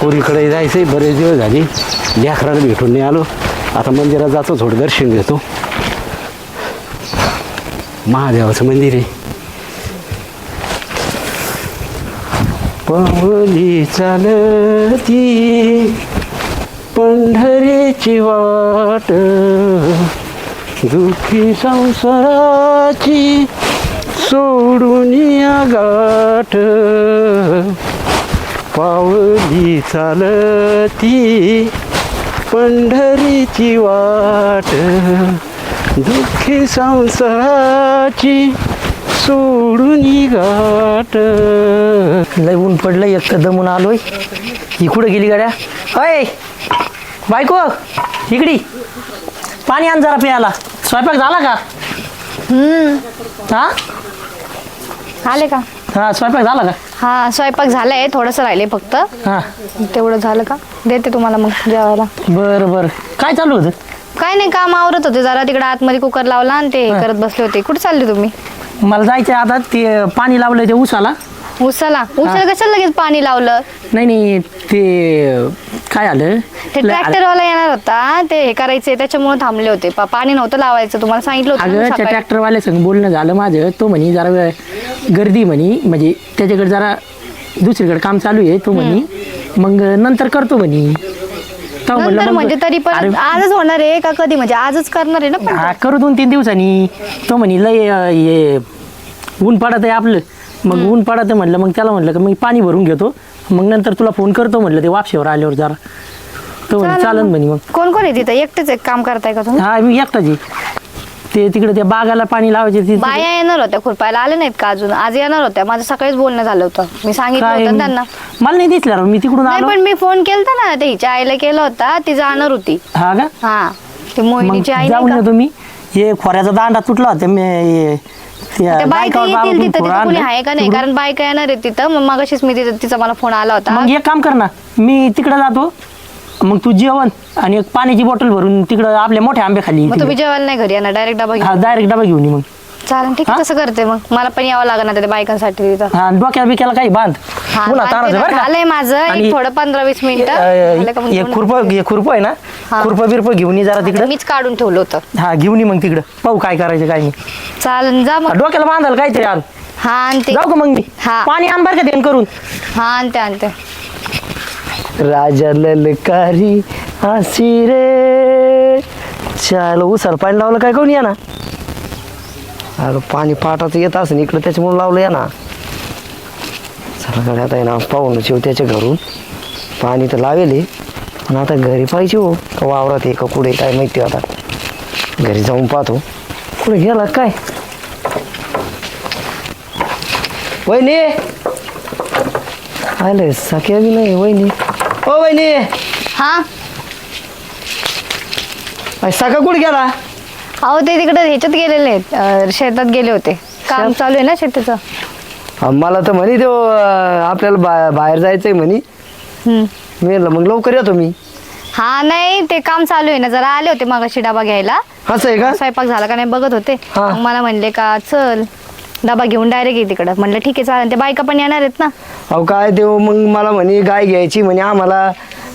पोरीकडे जायचंय बरेच दिवस झाले. लेकराला भेटून नाही आलो. आता मंदिरात जातो थोडं दर्शन घेतो. महादेवाचं मंदिर आहे. पवली चालती पंढरीची वाट दुःखी संसाराची सोडून या गाठ. पावली चालती पंढरीची वाट दुःखी संसाराची सोडून गाठ. लय ऊन पडलं एक दमून आलोय. ही कुठं गेली गाड्या? अय बायको इकडी. पाणी आण जरा प्यायला. स्वयंपाक झाला का? हा? आले का? हा स्वयंपाक झाला का? हा स्वयंपाक झालाय थोडंसं राहिले फक्त. हा. तेवढं झालं का? देते तुम्हाला मग जेवायला. बरं बरं. काय चालू होतं? काय नाही काम आवरत होते. जरा तिकडे आतमध्ये कुकर लावला आणि ते करत बसले होते. कुठे चालले तुम्ही? मला जायचं आता ते पाणी लावलं ते उसाला उसाला उसाला कशाला लगेच पाणी लावलं? नाही नाही ते काय आलं ते लय- ट्रॅक्टरवाला येणार होता. ते हे करायचे त्याच्यामुळे थांबले होते. पा- पाणी नव्हतं लावायचं. तुम्हाला सांगितलं होतं ना अगं त्या सकाळी. ट्रॅक्टरवाल्या संग बोलणं झालं माझं. तो म्हणे जरा गर्दी म्हणे म्हणजे त्याच्याकडे जरा दुसरीकडे काम चालू आहे तो म्हणे मग नंतर करतो म्हणे. तेव्हा म्हणलं नंतर मग- म्हणजे तरी पण आजच होणार आहे का कधी? म्हणजे आजच करणार आहे ना पण हा, करू दोन तीन दिवसांनी. तो म्हणे लय अं, हे ऊन पडत आहे आपलं. मग ऊन पडत आहे म्हणलं मग त्याला म्हणलं का मी पाणी भरून घेतो. मग नंतर तुला फोन करतो म्हणलं ते वापशीवर आल्यावर जरा. तो म्हणे चालन म्हणे मग. कोण कोण आहे तिथं? एकटेच एक काम करताय का तुम्ही? हा मी एकटाच आहे. ते तिकडे त्या बागाला पाणी लावायचे ते- बाया येणार होत्या खुरपायला आले नाहीत का अजून? आज येणार होत्या. माझं सकाळीच बोलणं झालं होतं. मी सांगितलं काय होतं ना त्यांना. मला नाही दिसलं राव, मी तिकडून नाही आलो. पण मी फोन केलता ना ते हिच्या आईला केला होता ती जाणार होती. हा का? हा ती मग मोहिनीची आई जाऊन नाही तुम्ही. हे खोऱ्याचा दांडा तुटला होता मी हे- त्या बायका येतील तिथं तिथं कोणी. आहे का नाही? कारण बायका येणार आहे तिथं. मग मगाशीच मी तिथं तिचा मला फोन आला होता. मग एक काम कर ना. मी तिकडे जातो. मग तू जेवण आणि एक पाण्याची बॉटल भरून तिकडं आपल्या मोठ्या आंबे खाली मग तुम्ही जेवायला नाही घरी येणार. डायरेक्ट डबा घेऊन. डायरेक्ट डबा घेऊन ये मग. चालेल ठीक आहे? तसं करते मग. मला पण यावं लागणार त्या बायकांसाठी तिथं. हा डोक्याला बिक्याला काही बांध. हा, पुन्हा बांधते ताराचं का? माझं. आणि एक थोडं पंधरा वीस मिनिटं? खुरप खुरप आहे ना? हा. खुरप बिरप घेऊन ये जरा तिकडं. मीच काढून ठेवलं होतं. हा घेऊन ये मग तिकडं. पाहू काय करायचं काय नाही. चालेल जा मग. डोक्याला बांधाल काहीतरी आण हा आणते जाऊ का मग मी? हा. पाणी आण बरं का देण करून. हा आणते आणते. राजा ललकारी हसी रे. चाल उसाला पाणी लावलं काय कोणी या ना अरे पाणी पाटाचं येत असं इकडं त्याच्यामुळे लावलं या ना गड्या आता आहे ना पाहून शिव त्याच्या घरून. पाणी तर लावेल. पण आता घरी पाहिजे हो का वावरात आहे का कुठे काय माहिती आता. घरी जाऊन पाहतो. कुठे गेला काय? वहिनी! आले सख्या बी नाही वहिनी. ओ वहिनी! हा? सखा कुठे गेला? अहो ते तिकडे ह्याच्यात गेलेले आहेत. अं, शेतात गेले होते. काम चालू आहे ना शेताचं? मला तर म्हणे तो अ, आपल्याला बा बाहेर जायचंय म्हणे. हम्म. मी म्हणलं मग लवकर येतो मी हा नाही ते काम चालू आहे ना. जरा आले होते मगाशी डबा घ्यायला. असं आहे का? स्वयंपाक झाला का नाही बघत होते. हा. मग मला म्हणले का चल डबा घेऊन डायरेक्ट ये तिकडं. म्हणलं ठीक आहे चालेल. ते बायका पण येणार आहेत ना. अहो काय देव मग मला म्हणे गाय घ्यायची म्हणे आम्हाला.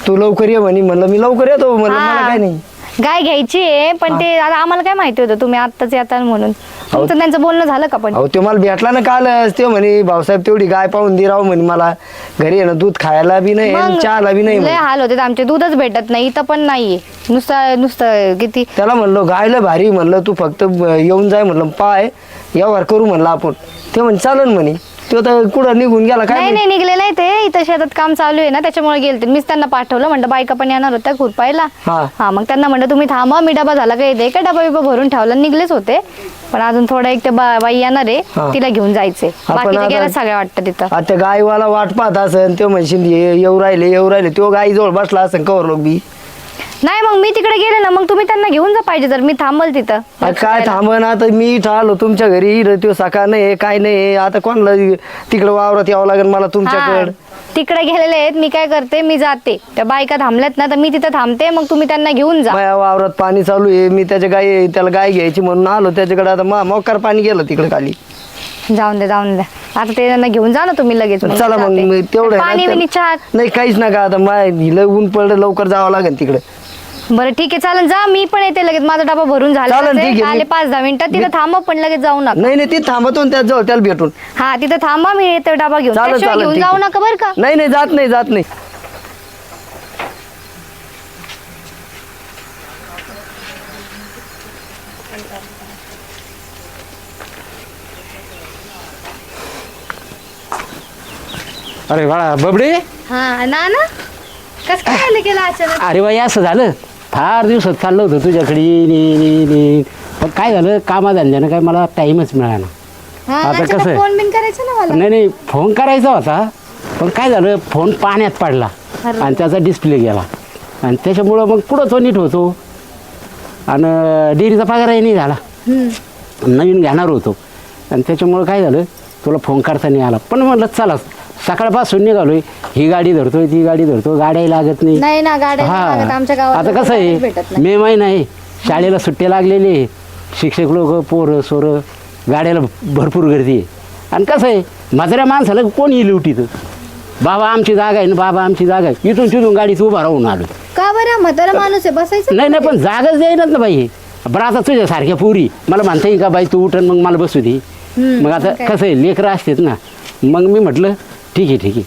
तू लवकर ये म्हणे. म्हणलं मी लवकर येतो. म्हणलं मला हा. काय नाही. गाय घ्यायची आहे पण ते आता आम्हाला काय माहिती होतं? तुम्ही आत्ताच येता म्हणून. तुमचं त्यांचं बोलणं झालं का पण? अहो ते मला भेटला ना काल ते म्हणे भाऊसाहेब तेवढी गाय पाहून दे राव म्हणे मला. घरी आहे ना दूध खायला बी नाही आणि मग चहाला बी नाही लय म्हणे. हाल होते. आमचे दूधच भेटत नाही इथं पण नाहीये. नुसतं नुसतं किती? त्याला म्हणलो गायला भारी म्हणलं तू फक्त ब- येऊन जाय म्हणलं पाय व्यवहार करू म्हणलं आपण. ते म्हणे चालन म्हणे. तो तर कुठं निघून गेला काय नाही. नाही निघले नाही ते. इथं शेतात काम चालू आहे ना त्याच्यामुळे गेलते मीच त्यांना पाठवलं म्हणलं बायका पण येणार होत्या खुरपायला हा. हा मग त्यांना म्हणलं तुम्ही थांबा मी डबा झाला का? येते का डबा बिबा भरून ठेवला निघलेच होते. पण अजून थोडा एक ते बा- बाई येणार आहे. तिला घेऊन जायचे आपण बाकीचे आता- गेल्या सगळ्या वाटतं तिथं. आता गायवाला वाट पाहत असन तो म्हणशील ये- येऊ राहिले येऊ राहिले. तो गाई जवळ बसला असन कवर लोक बी. नाही मग मी तिकडे गेले ना मग तुम्ही त्यांना घेऊन जा पाहिजे जर मी थांबल तिथं. काय थांबन आता मी इथं आलो तुमच्या घरी इथं तो सका नाही काय नाही आता कोणाला तिकडे वावरात यावं लागेल मला तुमच्याकडं? तिकडे गेलेले आहेत मी काय करते मी जाते. त्या बायका थांबल्यात ना तर मी तिथं थांबते मग तुम्ही त्यांना घेऊन जा. माझ्या वावरात पाणी चालू आहे मी त्याच्या गाय त्याला गाय घ्यायची म्हणून आलो त्याच्याकडे आता मा मोकार पाणी गेलं तिकडे खाली. जाऊन द्या जाऊन द्या आता ते त्यांना घेऊन जा ना तुम्ही लगेच मग. चला मग जाते. मी तेवढं आहे पाणी चहा नाही काहीच नका आता माय लय ऊन पडलं लवकर जावं लागेल तिकडे. बरं ठीक आहे चालेल जा. मी पण येते लगेच. माझा डबा भरून झाला चालेल, ठीक आहे. आले मी- पाच दहा मिनिटात तिथं थांबा पण लगेच जाऊ नका. नाही नाही ती थांबतो ना त्याच जवळ त्याला भेटून. हा तिथं थांबा मी येते डबा घेऊन. चालेल त्याशिवाय चालेल घेऊन ठीक जाऊ आहे. नका बरं का. नाही नाही जात नाही जात नाही. अरे बाळा बबडे? हा ना ना कस काय आलं केलं अचानक? अरे बाई असं झालं. फार दिवसात चाललं होतं तुझ्याकडे. येईन. पण काय झालं? कामाधंद्यानं काय मला टाईमच मिळाला. हा आता अच्छा, कसं आहे? फोन बिन करायचं ना मला? नाही नाही फोन करायचा होता. पण काय झालं? फोन पाण्यात पडला. अरे. आणि त्याचा डिस्प्ले गेला. आणि त्याच्यामुळं मग पुढं तो नीट होतो? आणि डेअरीचा पगारही नाही झाला. हम्म. नवीन घेणार होतो. आणि त्याच्यामुळं काय झालं? तुला फोन करता नाही आला. पण म्हणलं चला सकाळपासून निघालोय. ही गाडी धरतोय ती गाडी धरतो गाड्याही लागत नाही. नाही ना गाड्या नाही लागत. आमच्या गावात आता कसं भेटत आहे नाही. मे महिना आहे. शाळेला सुट्टे लागलेले आहे. शिक्षक लोक पोरं सोरं गाड्याला भरपूर गर्दी आहे. आणि कसं आहे म्हाताऱ्या माणसाला कोणी लुटीत बाबा आमची जागा आहे ना बाबा आमची जागा आहे. इथून तिथून गाडीत उभा राहून आलो का बरं? म्हातारा माणूस आहे बसायचं नाही नाही पण जागाच देईनात ना बाई. बरं आता तुझ्यासारख्या पुरी. मला म्हणता येईल का बाई तू उठन मग मला बसू दे. मग आता मग काय? कसं आहे लेकरं असतात ना. मग मी म्हटलं ठीक आहे ठीक आहे.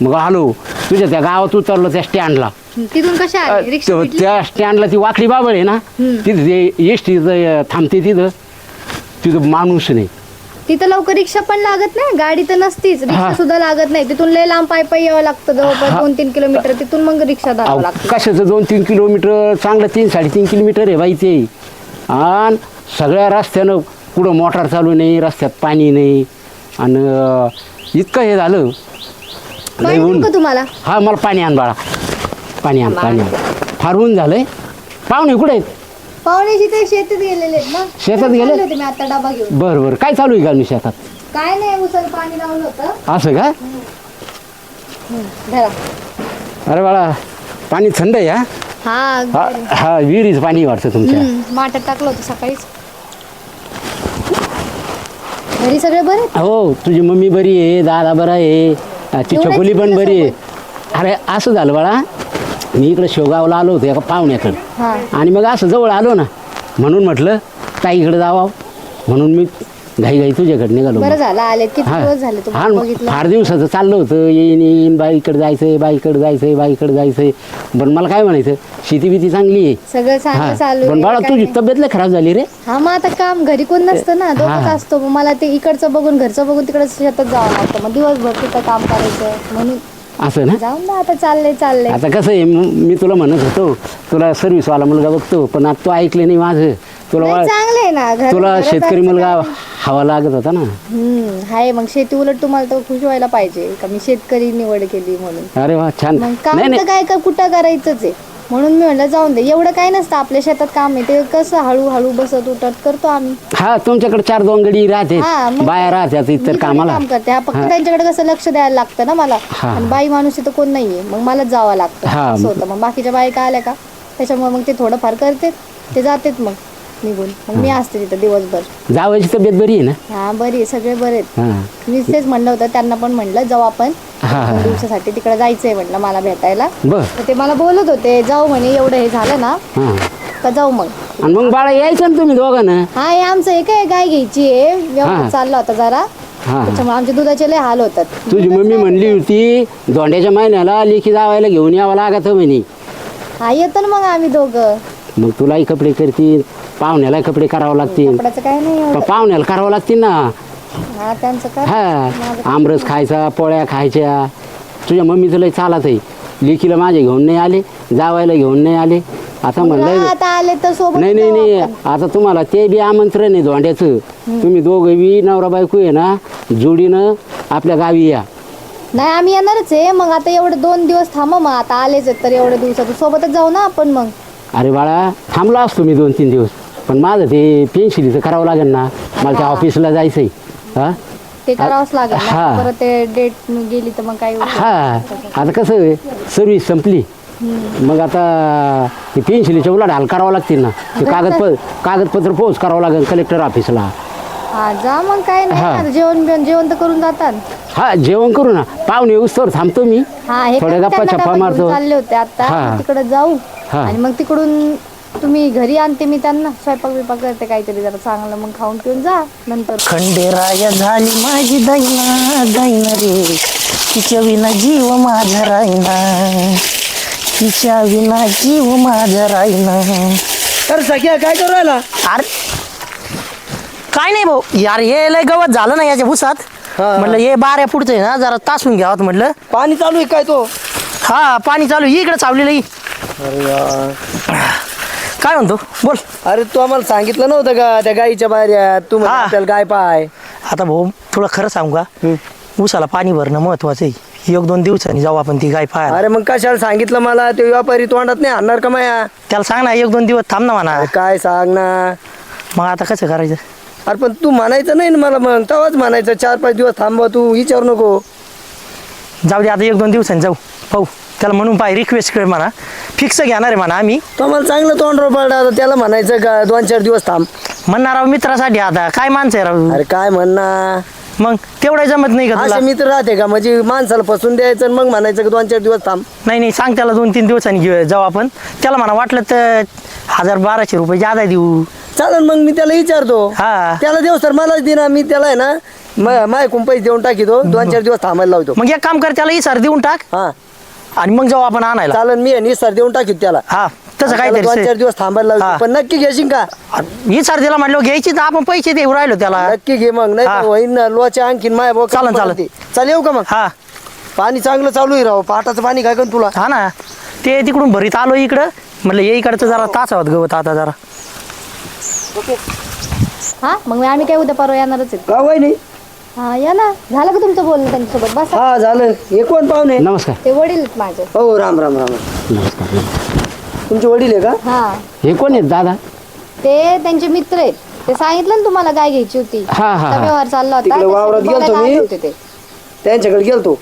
मग आलो. तुझ्या त्या गावात उतरलो त्या स्टँडला. तिथून कशा आले? रिक्षा त्या- भेटली? त्या स्टँडला ती वाकडी बाबळ आहे ना हम्म. तिथं ते एस टी थांबते तिथं तिथं माणूस नाही. तिथं लवकर रिक्षा पण लागत नाही गाडी तर नसतीच. रिक्षा हा. सुद्धा लागत नाही. तिथून लय लांब पाय पाय यावं लागतं जवळपास हा. दोन तीन किलोमीटर. तिथून मग रिक्षा अहो, लागतं. कशाचं दोन तीन किलोमीटर? चांगलं तीन साडेतीन किलोमीटर आहे बाई ते. आणि सगळ्या रस्त्यानं कुठं मोटार चालू नाही रस्त्यात पाणी नाही. आणि अं, इतकं हे झालं. लय ऊन. का तुम्हाला? हा मला पाणी आण बाळा. पाणी आण पाणी आण. फार ऊन झालंय. पाहुणे कुठे आहेत? पाहुण्याची ते शेतात गेलेले आहेत ना. शेतात गेले? चालले होते मी आता डबा घेऊन. बरं बरं. काय चालू आहे का मी शेतात? काय नाही पाणी लावलं होतं. असं का? धरा. अरे बाळा पाणी थंड आहे हा? हा हा हा विहिरीचं पाणी वाटतं तुमच्या. हम्म, माठात टाकलं होतं सकाळीच. घरी सगळे बरे? हो तुझी मम्मी बरी आहे दादा बरा आहे ती एवढ्या छकुली पण बरी आहे? अरे असं झालं बाळा. मी इकडं शेवगावला आलो होतो एका पाहुण्याकडं. हा. आणि मग असं जवळ आलो ना म्हणून म्हटलं ताईकडे जावा. म्हणून मी घाई घाई तुझ्याकडे निघालो बरं झालं आले किती हा. दिवस झाले हा तुम्हाला न- बघितलं? फार दिवसाचं चाललं होतं येईन येईन बाईकडे जायचंय बाईकडे जायचंय बाईकडे जायचंय. पण मला काय म्हणायचं शेती बिती चांगली आहे. सगळं चांगलं हा चालू पण आहे, बाळा काय तुझी नाही. तब्येत लय खराब झाली रे. हा मग आता काम घरी कोण नसतं ना दोघंच हा. असतो. मग मला ते इकडचं बघून घरचं बघून तिकडं शेतात जावं लागतं. मग दिवसभर तिथं काम करायचं म्हणून. असं ना? जाऊन ना आता चाललंय चाललंय. आता कसं आहे म- मी तुला म्हणत होतो तुला सर्व्हिसवाला मुलगा बघतो पण आता तू ऐकले नाही माझं. तुला वा- चांगलं आहे ना घर- तुला घरात शेतकरी मुलगा हवा लागत होता ना. हम्म हाय मग शेती उलट तुम्हाला तर खुश व्हायला पाहिजे का मी शेतकरी निवड केली म्हणून. अरे वा छान. मग काम नाही तर नाही. काय का कुठं करायचंच आहे? म्हणून मी म्हणलं जाऊन दे. एवढं काय नसतं आपल्या शेतात काम आहे ते कसं हळूहळू बसत उठत करतो आम्ही. हा तुमच्याकडे चार दोन गडी राहते हा, मग- बाया राहतात मी इतर थोडी कामाला. काम करते. हा, फक्त. त्यांच्याकडे कसं लक्ष द्यायला लागतं ना मला. हा. आणि बाई माणूस इथं कोण नाहीये. मग मलाच जावं लागतं हा. असं होतं मग बाकीच्या बायका आल्या का? त्याच्यामुळे मग ते थोडंफार करते. ते जातेत मग. निघून. मग मी असते तिथं दिवसभर. जावायची तब्येत बरी आहे ना? हा बरी आहे, सगळे बरे आहेत. हा. मी तेच म्हणलं होतं त्यांना पण म्हणलं जाऊ आपण. हा. दोन दिवसासाठी तिकडे जायचंय म्हटलं मला भेटायला. बर. तर ते मला बोलत होते जाऊ म्हणे एवढं हे झालं ना हा. का जाऊ मग? आणि मग बाळा यायचं ना तुम्ही दोघांना? हा हे आमचं एक आहे गाय घ्यायची आहे. हा. व्यवहार चालला होता जरा. हा. त्याच्यामुळे आमच्या दुधाचे लय हाल होतात. तुझी मम्मी म्हणली होती दोंड्याच्या महिन्याला लेखी जावायला घेऊन यावं लागत म्हणे. हा येतो ना मग आम्ही दोघं. मग तुलाही कपडे करतील. पाहुण्याला कपडे करावं लागतील. कपड्याचं काय नाही पण एवढं पाहुण्याला करावं लागतील ना. हा त्यांचं काय हा आमरस खायचा पोळ्या खायच्या. तुझ्या मम्मीचं लय चालत आहे. लेकीला माझे घेऊन नाही आले जावायला घेऊन नाही आले. आता मग म्हणलंय आता आले तर सोबत नाही नाही नाही. आता तुम्हाला ते बी आमंत्रण आहे धोंड्याचं. तुम्ही दोघं बी नवरा बायको आहे ना जोडीनं आपल्या गावी या. नाही आम्ही येणारच आहे. मग आता एवढे दोन दिवस थांबा मग. आता आलेच आहेत तर एवढ्या दिवसात. सोबतच जाऊ ना आपण मग. अरे बाळा थांबलो असतो मी दोन तीन दिवस. पण माझं ते पेन्शिलीचं करावं लागेल ना. मला त्या. ऑफिसला जायचंय. हा? ते करावंच लागेल ना. हा. परत ते डेट गेली तर मग काय हा. आता कसं सर्विस संपली. मग आता ते पेन्शिलीच्या उलाढ हाल करावं लागतील ना. ते कागदपत्र कागदपत्र पोच करावं लागेल कलेक्टर ऑफिसला हा जा मग काय नाही हा. आता. जेवण बिवण जेवण तर करून जातात. हा जेवण करू ना. पाहुणे तर थांबतो मी. हा हे थोड्या गप्पा त्यांना छप्पा घेऊन मारतो. चालले होते आता. तिकडे जाऊ. हा. आणि मग तिकडून तुम्ही घरी आणते मी त्यांना. स्वयंपाक बिपाक करते काहीतरी जरा चांगलं मग खाऊन पिऊन जा नंतर. खंडेराया झाली माझी दैना दैन रे. तिच्या विना जीव माझा राहिना. तिच्या विना जीव माझा राहिना. तर सगळ्या काय करू राहिला? अरे काय नाही भाऊ. यार हे लय गवत झालं ना याच्या भुसात. हा. म्हटलं हे बाऱ्या पुढचं आहे ना जरा तासून घ्यावं म्हटलं पाणी चालू आहे काय तो? हा पाणी चालू आहे. इकडे चावलेलं ही अरे यार. काय म्हणतो? बोल. अरे तू आम्हाला सांगितलं नव्हतं का? त्या गाईच्या बाहेर तू हा. म्हणजे त्याला गाय पाय आता भाऊ थोडं खरं सांगू का? ऊसाला पाणी भरणं महत्वाचं आहे. एक दोन दिवसांनी जाऊ आपण ती गाय पाहायला. अरे मग कशाला सांगितलं मला? ते व्यापारी तोंडात नाही आणणार का माया? त्याला सांग ना एक दोन दिवस थांब ना म्हणा. अरे काय सांग ना? मग आता कसं करायचं? अरे पण तू म्हणायचं नाही ना मला मग. तेव्हाच म्हणायचं चार पाच दिवस थांबवा तू विचारू नको. जाऊ दे आता एक दोन दिवसांनी जाऊ. पाहू. त्याला म्हणून पाय रिक्वेस्ट कर म्हणा. फिक्स घेणार आहे म्हणा आम्ही. तो मला चांगलं तोंडवर पडला आता त्याला म्हणायचं का दोन चार दिवस थांब. म्हणणार राव मित्रासाठी आता. काय माणसं आहे राव? अरे काय म्हणणार? मग तेवढं जमत नाही का तुला? असे मित्र राहते का? म्हणजे माणसाला फसून द्यायचं आणि मग म्हणायचं का दोन चार दिवस थांब. नाही नाही सांग त्याला दोन तीन दिवसांनी घेऊ जाऊ आपण. त्याला म्हणा वाटलं तर हजार बाराशे रुपये जादा देऊ. चालेल मग मी त्याला विचारतो. हा. त्याला देऊ सर मलाच देणार मी त्याला आहे ना माय पैसे देऊन टाकीतो. दोन चार दिवस थांबायला लावतो. मग एक काम कर त्याला सर देऊन टाक. हा. आणि मग जाऊ आपण आणायला. चालेल मी आणि सर देऊन टाकीत त्याला. हा तसं त्याला दोन चार काय दिवस थांबायला हा. लावतो पण नक्की घेशील का? ही सर त्याला म्हणलं घ्यायची तर आपण पैसे देऊ राहिलो त्याला. नक्की घे मग नाही हा. तर होईन ना लोच्या आणखीन माय भाऊ चालेल, चालेल. चालेल येऊ का मग? हा. पाणी चांगलं चालू आहे राव. पाटाचं पाणी काय करून तुला? हा ना. ते तिकडून भरीत आलो इकडं. म्हटलं ये इकडचं जरा तास आहोत गवत आता जरा. हा मग आम्ही काय उद्या परवा येणारच आहे का वय नाही हा या ना. झालं का तुमचं बोलणं त्यांच्यासोबत? बस. हा झालं. हे कोण पाहुणे. नमस्कार. ते वडील आहेत माझे. हो राम राम राम. नमस्कार तुमचे वडील आहे का? हा. हे कोण आहेत दादा? ते त्यांचे मित्र आहेत. ते सांगितलं ना तुम्हाला गाय घ्यायची होती. हा, हा, हा. व्यवहार चालला होता. तिकडे त्यासाठी वावरात गेलतो बघायला मी. आले होते ते. त्यांच्याकडे गेलतो.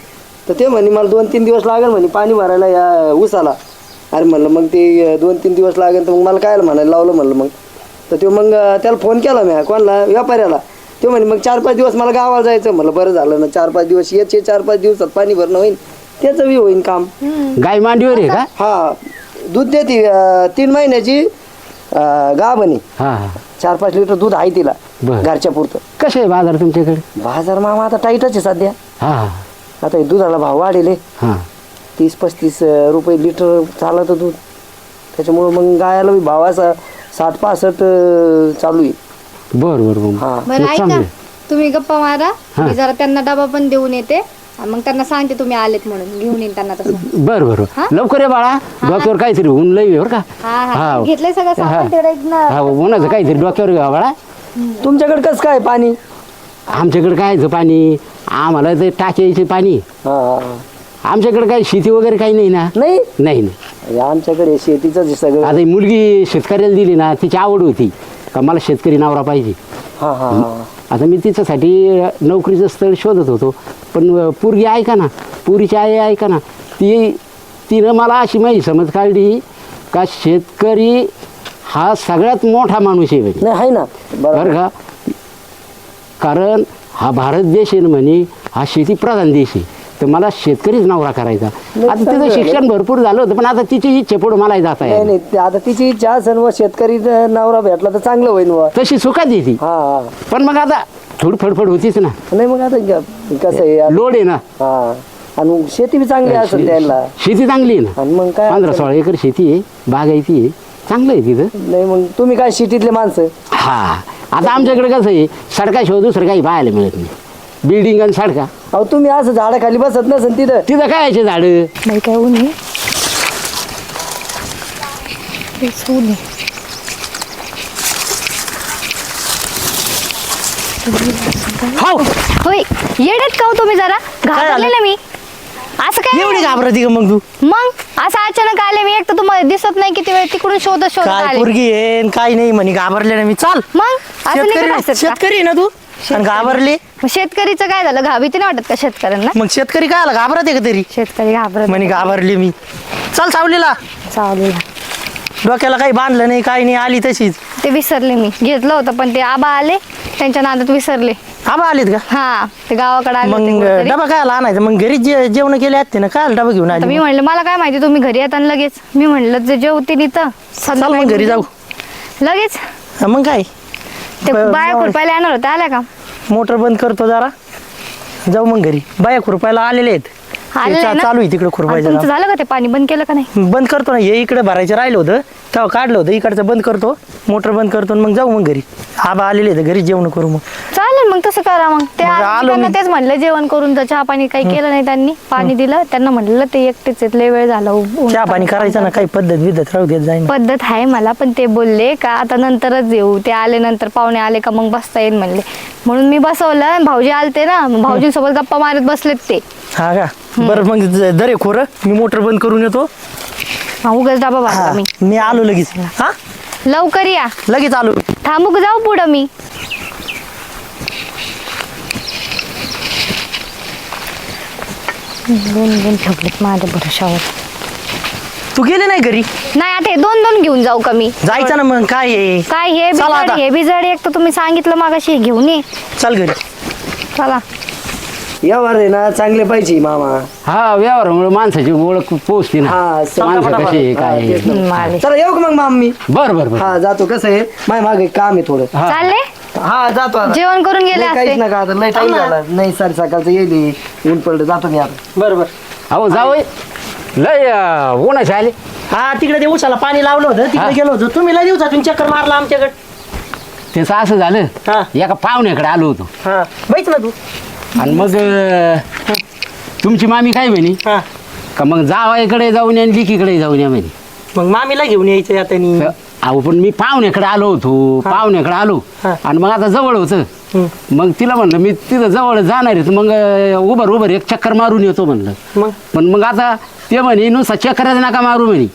तर ते म्हणे मला दोन तीन दिवस लागेल म्हणे पाणी भरायला या ऊसाला. अरे म्हणलं मग ते दोन तीन दिवस लागेल तर मग मला काय म्हणायला लावलं म्हणलं मग. तर ते मग त्याला फोन केला मी कोणाला? व्यापाऱ्याला. ते म्हणे मग चार पाच दिवस मला गावाला जायचं. म्हणलं बरं झालं ना चार पाच दिवस याचे चार पाच दिवसात पाणी भरणं होईल त्याचं बी होईन काम. गाय मांडीवर आहे का? हा. दूध देते अं, तीन महिन्याची गाभणी हा हा. चार पाच लिटर दूध आहे तिला बरं. घरच्या पुरतं. कसं आहे बाजार तुमच्याकडे? बाजार मामा आता टाईटच आहे सध्या. हा हा. आता हे दुधाला भाव वाढेले हा. तीस पस्तीस अं, रुपये लिटर चालतं दूध. त्याच्यामुळं मग गायाला बी भाव असा साठ पासष्ट अं, चालू आहे. बरं बरं बरं. हा. बरं मग ऐका. चांगलं. तुम्ही गप्पा मारा. हा. मी जरा त्यांना डबा पण देऊन येते. आणि मग त्यांना सांगते तुम्ही आलेत म्हणून. घेऊन येईन त्यांना तसं. बरं बरं हा? लवकर ये बाळा. डोक्यावर काहीतरी ऊन लई बरं का. हा हा. घेतलंय सगळं हा. सामान तेवढं एक ना- हा उन्हाचं काहीतरी डोक्यावर घ्या बाळा. तुमच्याकडे कसं काय पाणी? आमच्याकडे काय पाणी? आम्हाला ते टाक्याचे पाणी. हा, हा, हा. आमच्याकडे काही शेती वगैरे काही नाही ना? नाही? नाही नाही हे आमच्याकडे शेतीच सगळं. आता ही मुलगी शेतकऱ्याला दिली ना तिची आवड होती. का मला शेतकरी नवरा पाहिजे. हा हा हा. आता मी तिच्यासाठी नोकरीचं स्थळ शोधत होतो. पण पूर्गी ऐका ना? पुरीची आई ऐका ना? ती तिनं मला अशी माहिती समज काढली का शेतकरी हा सगळ्यात मोठा माणूस आहे म्हणे. नाही आहे ना. बरोबर. बरं का? कारण हा भारत देश आहे ना म्हणे हा शेती प्रधान देश आहे. तर मला शेतकरीच नवरा करायचा. आता तिचं आहे. शिक्षण भरपूर झालं होतं पण आता तिची इच्छा पुढे मला जाता नाही येईल नाही ते आता तिची इच्छा असेल व शेतकरी जर नवरा भेटला तर चांगलं होईल व. तशी हा हा. पण मग आता थोडी फडफड होतीच ना. नाही मग आता ग- कसं आहे लोड आहे ना. हा. आणि मग शेती बी चांगली असेल त्याला. शेती चांगली आहे ना. आणि मग काय पंधरा अडचण सोळा एकर शेती आहे बागायती आहे चांगलं आहे तिथं नाही मग तुम्ही काय शेतीतले माणसं? हा. आता आमच्याकडे कसं आहे सडकाशिवाय दुसरं काही पाहायला मिळत नाही. बिल्डिंग आणि सडका. अहो तुम्ही असं झाडाखाली बसत नसेल तिथं. तिथं काय याचे झाडं? बाई काय ऊन आहे? तेच ऊन आहे? हो होय येडेत का हो तुम्ही जरा? घाबरले ना मी. असं काय? एवढी घाबरती का मग तू? मग? असं अचानक आले मी एक तर तुम्हाला दिसत नाही किती वेळ तिकडून शोधत शोधत काय आले. पोरगी आहे न काय नाही म्हणे घाबरले ना मी. चाल. मग? असं नाही शेतकरी आहे ना तू? आणि घाबरले? मग शेतकरीचं काय झालं? घाबीती नाही वाटत का शेतकऱ्यांना? मग शेतकरी काय आला? घाबरत आहे का तरी? शेतकरी घाबरत म्हणे घाबरली मी. चल सावलीला. चालेल डोक्याला काही बांधलं नाही काही नाही आली तशीच. ते विसरले मी. घेतलं होतं पण ते आबा आले त्यांच्या नादात विसरले. आबा आलेत का? हा ते गावाकडे आले होते मग कुठेतरी. डबा काय आणायचं? मग घरी जे जेवण केले असते ना काय डबा घेऊन तर आली? मी म्हणलं मला काय माहिती तुम्ही घरी येताना लगेच. मी म्हणलं जे जेवते इथं चल मग घरी जाऊ. लगेच? मग काय? ते ब- बाया जाऊ. खुरपायला येणार होते आल्या का? मोटर बंद करतो जरा. जाऊ मग घरी. बाया खुरपायला आलेले आहेत. आलेले ना? चालू आहे तिकडे आणि खुरपायचं तुमचं. झालं का ते पाणी? बंद केलं का नाही? बंद करतो ना. हे इकडे भरायचं राहिलं होतं. तेव्हा काढलं होतं. इकडचं बंद करतो. मोटर बंद करतो आणि मग जाऊ मग घरी. आबा आलेले आहेत. घरी जेवण करू मग. मग तसं करा मग. ते मग आलो त्यांना मी. तेच म्हणलं जेवण करून तर चहा पाणी काही केलं नाही त्यांनी पाणी दिलं त्यांना म्हणलं ते एकटेच आहेत, लय वेळ झाला चहा पाणी करायचं ना काही पद्धत बिद्धत राहू देत जाईन. पद्धत आहे मला पण ते बोलले का आता नंतरच येऊ ते आले नंतर पाहुणे आले का मग बसता येईल म्हणले. म्हणून मी बसवलं आणि भाऊजी आलते ना मग भाऊजींसोबत गप्पा मारत बसलेत ते. हा का? बरं मग ज- दरे खोरं मी मोटर बंद करून येतो. हा, उगाच डबा मी. मी आलो लगेच. हा? लवकर या. लगेच आलो. थांबू का जाऊ पुढं मी? दोन दोन ठेवलेत माझ्या भरोशावर तू गेले नाही घरी? नाही आता हे दोन दोन घेऊन जाऊ का मी? जायचं ना मग काय आहे काय हे चला बिजड आता. हे बिजड एक तर तुम्ही सांगितलं मागाशी हे घेऊन ये. चल घरी. चला. यावर आहे ना चांगले पाहिजे मामा. हा व्यवहारामुळे माणसाची ओळख पोचते ना. हा, माणसं कशी आहे, हा, काय आहे. तेच ना. हम्म, आले. चला येऊ का मग मामा? मी बर बर बर. हा जातो. कसं आहे? माय मागे काम आहे थोडं. हा. चालले? हा जातो आता. जेवण करून गेले नाही, काहीच असते. नका आता. लय टाइम झाला. नाही सर सकाळचं येईल ऊन पडलं जातो मी आता. बरोबर अहो जाऊ लय अं, ऊनाचे आले. हा तिकडे ते उसाला पाणी लावलं होतं. हा. तिकडे गेलो होतो. तुम्ही लय दिवसातून चक्कर मारला आमच्याकडे. त्याचं असं झालं. हा. एका पाहुण्याकडे आलो होतो. हा. बैठ ना तू. आणि मग अं, तुमची मामी काय म्हणे? हा. का मग जावाईकडे जाऊन या आणि लिकीकडे जाऊन या म्हणे? मग मामीला घेऊन यायचं आता नी. तर अहो पण मी पाहुण्याकडे आलो होतो पाहुण्याकडे आलो. हा. आणि मग आता जवळ होतं. मग तिला म्हणलं मी तिथं जवळ जाणार आहे तर मग अं, उभर उभर एक चक्कर मारून येतो म्हणलं. मग? पण मग आता ते म्हणे नुसता चक्करच नका मारू म्हणे.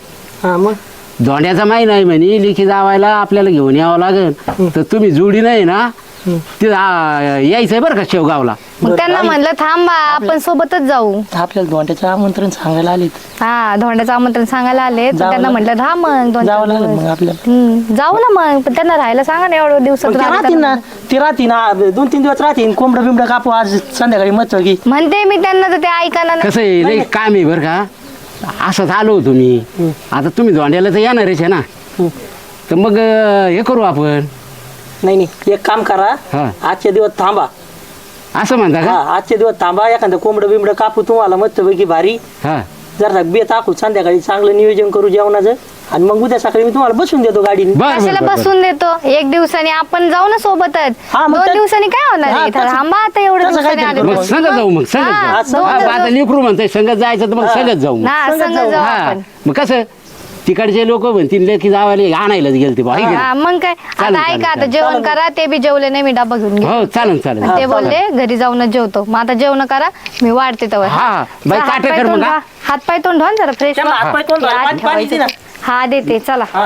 हा मग? धोंड्याचा माही नाही म्हणे लिखी जावायला आपल्याला घेऊन यावं लागेल. तर तुम्ही जोडी नाही ना ते यायचंय बरं का शेवगावला. मग त्यांना म्हणलं थांबा आपण सोबतच जाऊ. आपल्याला दोंड्याचं आमंत्रण सांगायला आलेत. हा धोंड्याचं आमंत्रण सांगायला आले तर जावं त्यांना लागेल. म्हटलं राहा मग दोन चार जावं लागेल दिवस. मग आपल्याला. हम्म, जाऊ ना मग पण त्यांना राहायला सांगा ना एवढ्या दिवसात ते राहतील ना. ती राहतील ना. दोन तीन दिवस राहतील. कोंबडं बिंबडं कापू आज संध्याकाळी मस्त की म्हणते मी त्यांना तर ते ऐकायला ना कसं आहे लई काम आहे बरं का. असंच आलो होतो मी. आता तुम्ही धोंड्याला तर येणारच आहे ना. तर मग अं, हे करू आपण. नाही नाही. एक काम करा. हा. आजचे दिवस थांबा. असं म्हणता हा का आजचे दिवस थांबा. एखादं कोंबडं बिंबडं कापू. तुम्हाला मस्त पैकी भारी. हा. जरा बे टाकू संध्याकाळी चांगलं नियोजन करू जेवणाचं आणि मग उद्या सकाळी मी तुम्हाला बसून देतो गाडीने. बर कशाला बसून देतो? एक दिवसाने आपण जाऊ ना सोबतच. हा, मग दोन त्या- दिवसांनी काय होणार हा, आहे? तसं- थांबा आता एवढ्या तसं दिवसांनी काहीतरी आले मग तर. संगत जाऊ मग संगत हा, जाऊ दोन हा, दिवस- आता लेकरू म्हणताय संगत जायचं तर मग संगत जाऊ. मग. हा, संगत जाऊ हा. आपण. मग कसं? तिकडचे लोक म्हणतील लेखी जावाले आणायलाच गेलते बा हा, मग काय? चालेल, आता ऐका आता चालेल, जेवण करा ते बी जेवले नाही मी डबा घेऊन घेऊ हो चालेल चालेल. ते बोलले घरी जाऊनच जेवतो. मग आता जेवण करा मी वाढते तर हा, बाई, ताटं कर मग, हा. हात पाय तोंड धुवा ना जरा फ्रेश त्यांना हात पाय तोंड धुवा, पाणी- पाणी दे ना. हा देते चला. हा.